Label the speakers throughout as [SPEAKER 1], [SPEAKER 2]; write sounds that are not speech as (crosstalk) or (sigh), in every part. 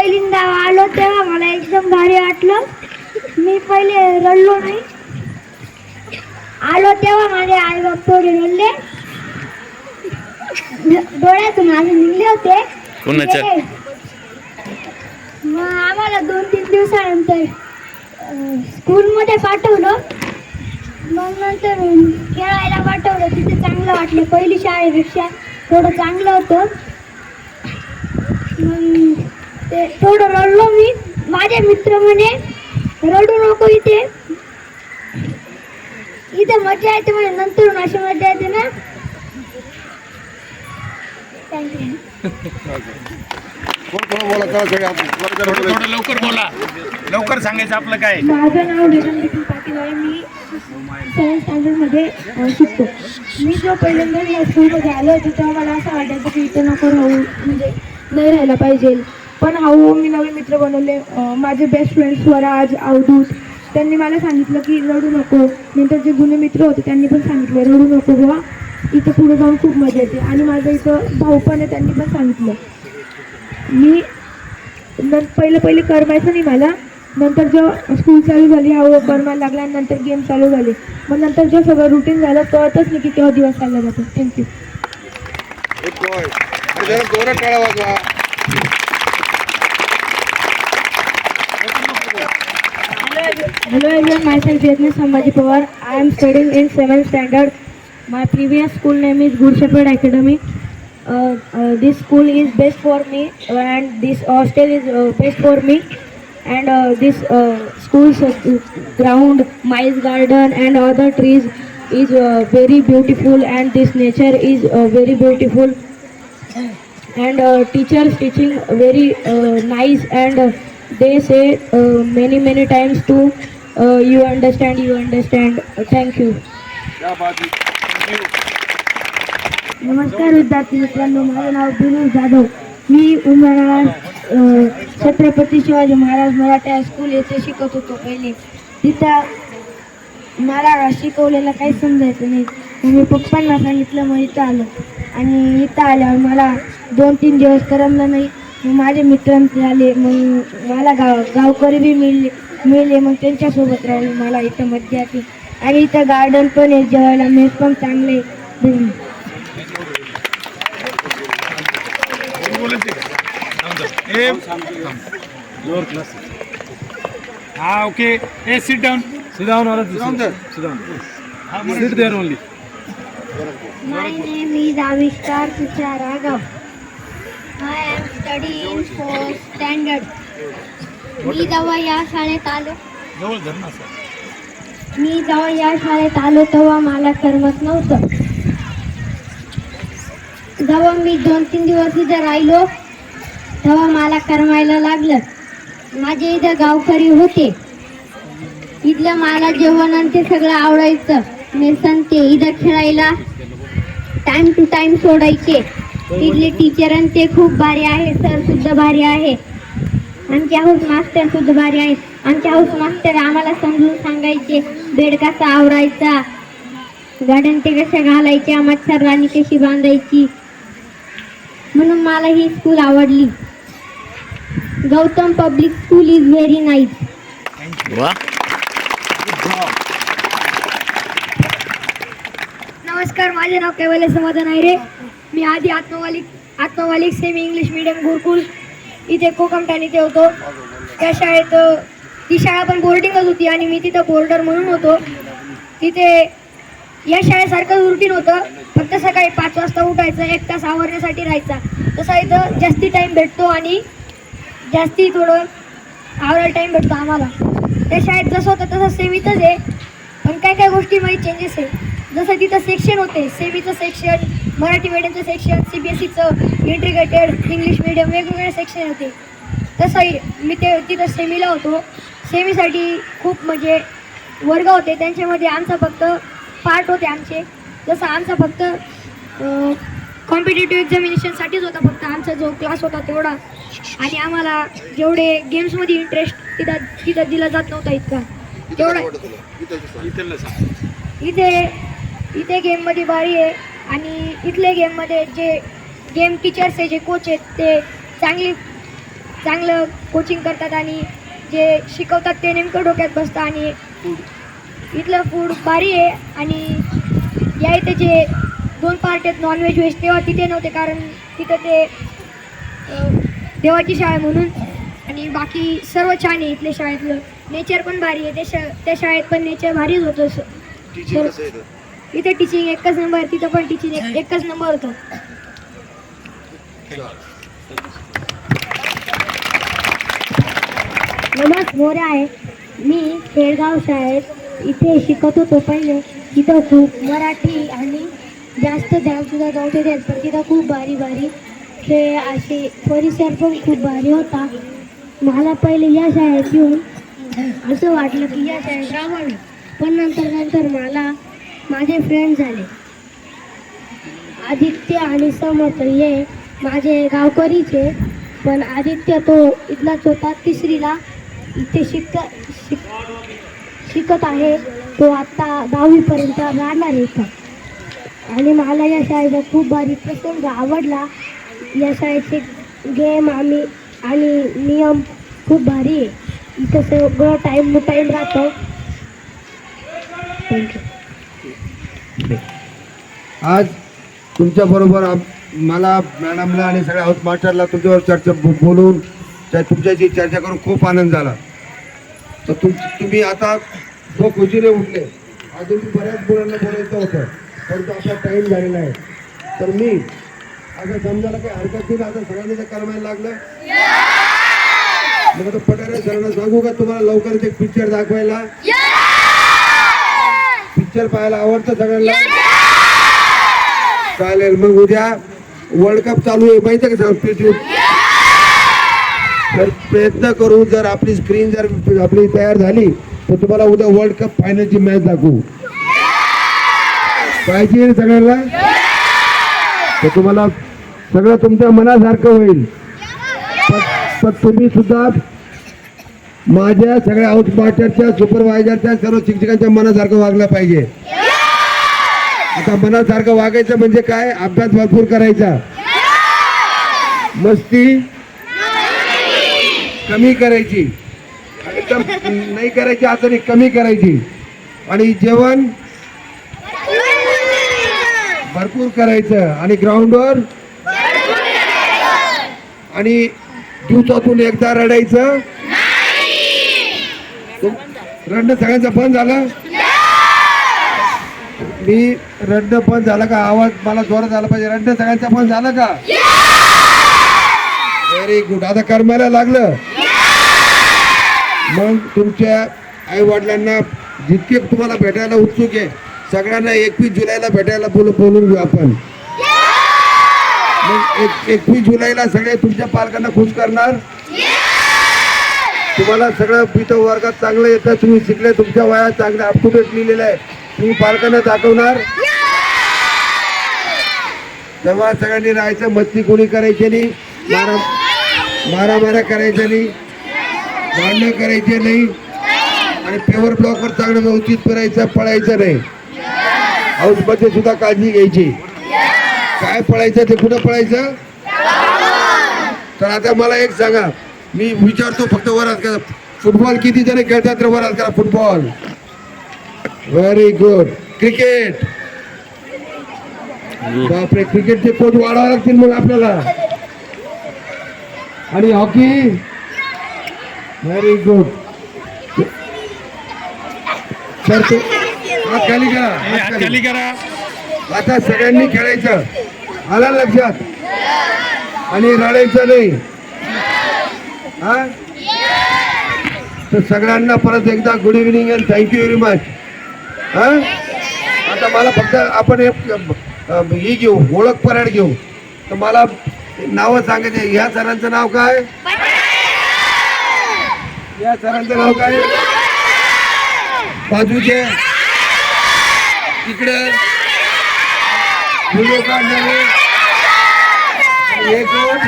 [SPEAKER 1] पहिल्यांदा आलो तेव्हा मला एकदम भारी वाटलं. मी पहिले रडलो नाही. आलो तेव्हा माझे आई बाप थोडे रडले. डोळ्यातून माझे निघले होते.
[SPEAKER 2] कोणाच्या?
[SPEAKER 1] मग आम्हाला दोन तीन दिवसानंतर स्कूलमध्ये पाठवलं. मग नंतर खेळायला पाठवलं. तिथे चांगलं वाटलं. पहिली शाळेपेक्षा थोडं चांगलं होतं. मग ते थोडं रडलो मी. माझे मित्र म्हणे रडू नको इथे. इथे मजा येते म्हणे नंतर अशी मजा येते ना.
[SPEAKER 2] थोडं
[SPEAKER 3] बोला.
[SPEAKER 2] थोडं लवकर बोला. लवकर सांगायचं आपलं काय?
[SPEAKER 1] माझं नाव पाटील आहे. मी स्टँडर्डमध्ये अ, शिकतो. मी जो पहिल्यांदा या स्कूलमध्ये आलो होतो तेव्हा मला असं वाटायचं की इथं नको राहू म्हणजे नाही राहायला पाहिजे. पण हळूहळू मी नवे मित्र बनवले. माझे बेस्ट फ्रेंड स्वराज अवधूत त्यांनी मला सांगितलं की रडू नको. नंतर जे जुने मित्र होते त्यांनी पण सांगितलं रडू नको बाबा इथं पुढे जाऊन खूप मजा येते. आणि माझं इथं भाऊ पण आहे त्यांनी पण सांगितलं. मी नंतर पहिले पहिले करमायचं नाही मला. नंतर जेव्हा स्कूल चालू झाली हा बनवायला लागला आणि नंतर गेम चालू झाले. मग नंतर जेव्हा सगळं रुटीन झालं कळतच नाही की केव्हा दिवस चालला जातो. Thank you Hello everyone, myself Yajna Sambhaji Pawar. I am studying in 7th standard. My previous school name is Good Shepherd Academy. Uh, uh, this school is best for me and this hostel is uh, best for me. And uh, this uh, school's uh, ground, mice garden and other trees is uh, very beautiful and this nature is uh, very beautiful. and uh, teachers teaching very uh, nice and uh, they say uh, many many times to uh, you understand you understand. Uh, thank you. नमस्कार विद्यार्थी मित्रांनो माझं नाव दिनेश जाधव. मी Umra Chhatrapati Shivaji Maharaj Maratha high school येथे शिकत होतो पहिले. तिथं मला शिकवलेलं काही समजायचं नाही. मी पप्पांना सांगितलं मग इथं आलो. आणि इथं आल्यावर मला दोन तीन दिवस करमलं नाही. माझे मित्र झाले मग मला गाव गावकरी बी मिळले मिळले मग त्यांच्यासोबत राहिले मला इथं मज्जा येते आणि इथं गार्डन पण आहे जेवायला मेस पण चांगले.
[SPEAKER 2] हा okay A sit down
[SPEAKER 4] Sit down, Arad.
[SPEAKER 3] Sit down there.
[SPEAKER 4] Sit down. Sit there only.
[SPEAKER 1] I am studying fourth standard. मी जेव्हा या शाळेत आलो. मी जेव्हा या शाळेत आलो तेव्हा मला करमत नव्हतं. जेव्हा मी दोन तीन दिवस इथं राहिलो तेव्हा मला करमायला लागलं. माझे इथं गावकरी होते. इथलं मला जेवण आणि ते सगळं आवडायचं. मेसन ते इथं खेळायला टाइम टू टाइम सोडायचे. इथले टीचर आणि ते खूप भारी आहे. सर सुद्धा भारी आहे. आमचे हाऊस मास्टर सुद्धा भारी आहेत आमचे हाऊस मास्टर आम्हाला समजून सांगायचे बेड कसा आवरायचा गार्डन ते कशा घालायच्या मच्छर राणी कशी बांधायची. म्हणून मला ही स्कूल आवडली. Gautam public school is very nice नमस्कार माझे नाव कैवल्य समाधान आहे रे. मी आधी Atmavalik Atmavalik semi English medium Gurukul इथे कोकमठाण इथे होतो. त्या शाळेत ती शाळा पण बोर्डिंगच होती आणि मी तिथं बोर्डर म्हणून होतो. तिथे या शाळेसारखंच रुटीन होतं. फक्त सकाळी पाच वाजता उठायचं एक तास आवरण्यासाठी राहायचा. तसा इथं जास्ती टाईम भेटतो आणि जास्ती थोडं आवरायला टाईम भेटतो आम्हाला. त्या शाळेत जसं होतं तसं सेम आहे. पण काय काय गोष्टीमध्ये चेंजेस आहे. जसं तिथं सेक्शन होते सेमीचं सेक्शन मराठी मीडियमचं सेक्शन सी बी एस सीचं इंटिग्रेटेड इंग्लिश मीडियम वेगवेगळे सेक्शन होते. तसं मी ते तिथं सेमीला होतो. सेमीसाठी खूप म्हणजे वर्ग होते. त्यांच्यामध्ये आमचा फक्त पार्ट होते आमचे. जसं आमचा फक्त कॉम्पिटेटिव्ह एक्झामिनेशनसाठीच होता. फक्त आमचा जो क्लास होता तेवढा. आणि आम्हाला जेवढे गेम्समध्ये इंटरेस्ट तिथं तिथं दिला जात नव्हता इतका. तेवढा.
[SPEAKER 3] इथे
[SPEAKER 1] इथे गेममध्ये भारी आहे. आणि इथले गेममध्ये जे गेम टीचर्स आहे जे कोच आहेत ते चांगली चांगलं कोचिंग करतात आणि जे शिकवतात ते नेमकं डोक्यात बसतं आणि इथलं फूड भारी आहे आणि या इथे जे दोन पार्ट आहेत नॉनव्हेज व्हेज तेव्हा तिथे नव्हते कारण तिथं ते देवाची शाळा म्हणून. आणि बाकी सर्व छान आहे इथल्या शाळेतलं. नेचर पण भारी आहे त्या शा त्या शाळेत पण नेचर भारीच होतं स-
[SPEAKER 3] टीचिंग कसं आहे इथं?
[SPEAKER 1] इथे टीचिंग एकच नंबर तिथं पण टीचिंग एकच नंबर होतं. नमस् मोरे आहे. मी खेळगाव शाळेत इथे शिकत होतो पहिले. तिथं खूप मराठी आणि जास्त ध्यान सुद्धा नव्हते देत पण तिथं खूप भारी भारी खेळ असे परिसर पण खूप भारी होता. मला पहिले या शाळेत येऊन असं वाटलं की या शाळेत राहावं पण नंतर नंतर मला माझे फ्रेंड झाले. आदित्य आणि समर्थ हे माझे गावकरीचे पण आदित्य तो इथलाच होता तिसरीला इथे शिक शिक शिकत आहे. तो आत्ता दहावीपर्यंत राहणार इथं. आणि मला या शाळेचा खूप भारी प्रसंग आवडला. या शाळेचे गेम आम्ही आणि नियम खूप भारी आहे. इथं सगळं टाईम टू टाईम राहतं थँक्यू
[SPEAKER 3] आज तुमच्या बरोबर मला मॅडमला आणि सगळ्या हाऊस मास्टरला तुमच्यावर चर्चा बोलून त्या तुमच्याशी चर्चा करून खूप आनंद झाला. तर तुम तुम्ही आता खूप खुशीने उठले. अजून बऱ्याच मुलांना बोलायचं होतं परंतु आपला टाईम झालेला आहे. तर मी असं समजायला काही हरकत नाही आता सगळ्यांनी जर करमायला लागलं. मग आता पठारे सरांना सांगू का तुम्हाला लवकरच एक पिक्चर दाखवायला? पिक्चर पाहायला आवडतं सगळ्यांना? चालेल मग उद्या वर्ल्ड कप चालू आहे माहिती आहे का पृथ्वी तर प्रयत्न करू जर आपली स्क्रीन जर आपली तयार झाली तर तुम्हाला उद्या वर्ल्ड कप फायनलची मॅच दाखवू. पाहिजे सगळ्यांना? तर तुम्हाला सगळं तुमच्या मनासारखं होईल. पण तुम्ही सुद्धा माझ्या सगळ्या आउटमास्टरच्या सुपरवायझरच्या सर्व शिक्षकांच्या मनासारखं वागलं पाहिजे. आता मनासारखं वागायचं म्हणजे काय? अभ्यास भरपूर करायचा. मस्ती कमी करायची. नाही करायची आता नाही कमी करायची. आणि जेवण भरपूर करायचं. आणि ग्राउंडवर आणि दिवसातून एकदा रडायचं. रडणं सगळ्यांचं बंद झालं? मी रडणं पण झालं का? आवाज मला जोरात झाला पाहिजे. रडणं सगळ्यांचं पण झालं का? व्हेरी गुड आता कर्माला लागलं. मग तुमच्या आई वडिलांना जितके तुम्हाला भेटायला उत्सुक आहे सगळ्यांना एकवीस जुलैला भेटायला बोल बोलून घेऊ आपण. मग एक एकवीस जुलैला सगळे तुमच्या पालकांना खुश करणार? तुम्हाला सगळं इथं वर्गात चांगलं येतं तुम्ही शिकले तुमच्या वयात चांगलं अप टू डेट लिहिलेलं आहे. तुम्ही पालकांना दाखवणार? तेव्हा सगळ्यांनी राहायचं मस्ती कोणी करायची नाही. मारा मारामारा करायच्या नाही. भांडणं करायचे नाही. आणि पेवर ब्लॉकवर चांगलं व्यवस्थित फिरायचं पळायचं नाही. हाऊसमध्ये सुद्धा काळजी घ्यायची. काय पळायचं ते कुठं पळायचं? तर आता मला एक सांगा. मी विचारतो फक्त वरात करा. फुटबॉल किती जण खेळतात तर वरात करा फुटबॉल. व्हेरी गुड क्रिकेट बापरे क्रिकेटचे कोच वाढावे लागतील मग आपल्याला. आणि हॉकी व्हेरी गुड सर ते हात खाली करा हात. खाली
[SPEAKER 2] करा.
[SPEAKER 3] आता सगळ्यांनी खेळायचं. आला लक्षात? आणि रडायचं नाही. हा? तर सगळ्यांना परत एकदा good evening and thank you very much हा? आता मला फक्त आपण एक हे घेऊ ओळख पराड घेऊ. तर मला नावं सांगायचे. ह्या सरांचं नाव काय? या सरांचं नाव काय? बाजूचे? तिकडे व्हिडिओ काढणारे? हे कोण?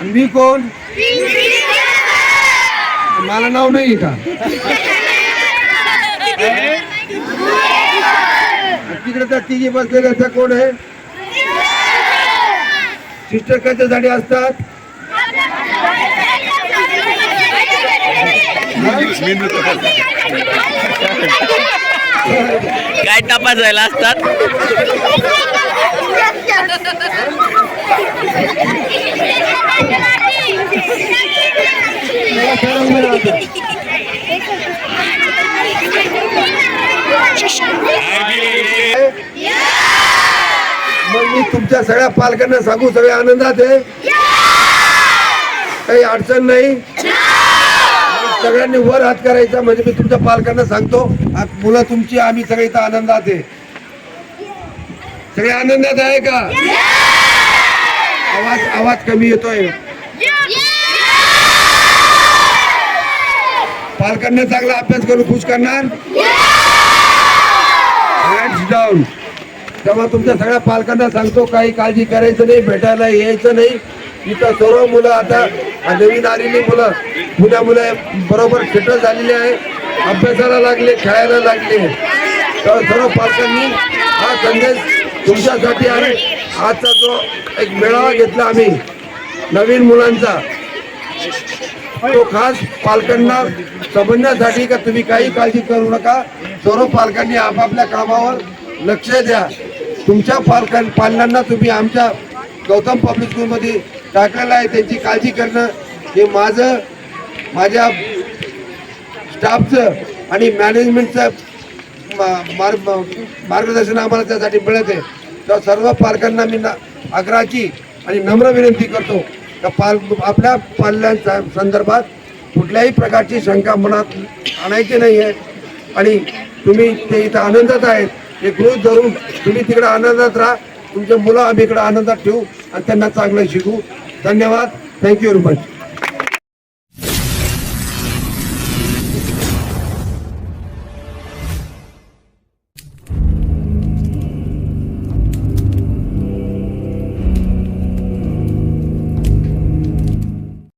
[SPEAKER 3] आणि मी कोण? मला नाव नाही का तिकडे त्या तिघी बसलेल्या त्या कोण आहे? सिस्टर कशासाठी असतात?
[SPEAKER 5] काय तपासायला असतात? (laughs)
[SPEAKER 3] मग मी तुमच्या सगळ्या पालकांना सांगू सगळे आनंदात आहे? काही अडचण नाही? सगळ्यांनी वर हात करायचा म्हणजे मी तुमच्या पालकांना सांगतो. मुलं तुमची आम्ही सगळे इथं आनंदात आहे. सगळे आनंदात आहे का? आवाज आवाज कमी येतोय. पालकांना चांगला अभ्यास करून खुश करणार? Hands down. तेव्हा तुमच्या सगळ्या पालकांना सांगतो काही काळजी करायचं नाही भेटायला यायचं नाही. इथं सर्व मुलं आता नवीन आलेली मुलं पुण्या मुलं बरोबर सेटल झालेली आहे. अभ्यासाला लागले खेळायला लागले. तर सर्व पालकांनी हा संदेश तुमच्यासाठी आहे. आजचा जो एक मेळावा घेतला आम्ही नवीन मुलांचा तो खास पालकांना समजण्यासाठी का तुम्ही काही काळजी करू नका? सर्व पालकांनी आपापल्या कामावर लक्ष द्या. तुमच्या पालकां पालनांना तुम्ही आमच्या गौतम पब्लिक स्कूलमध्ये टाकलेलं आहे त्यांची काळजी करणं हे माझं माझ्या स्टाफचं आणि मॅनेजमेंटचं मार्ग मार्गदर्शन आम्हाला त्यासाठी मिळत आहे. त्या सर्व पालकांना मी ना आग्रहाची आणि नम्र विनंती करतो का पाल आपल्या पाल्यांच्या संदर्भात कुठल्याही प्रकारची शंका मनात आणायची नाही आहे. आणि तुम्ही ते इथं आनंदात आहेत. हे गृह धरून तुम्ही तिकडे आनंदात राहा. तुमच्या मुलं आम्ही इकडे आनंदात ठेवू आणि त्यांना चांगलं शिकू. धन्यवाद. Thank you very much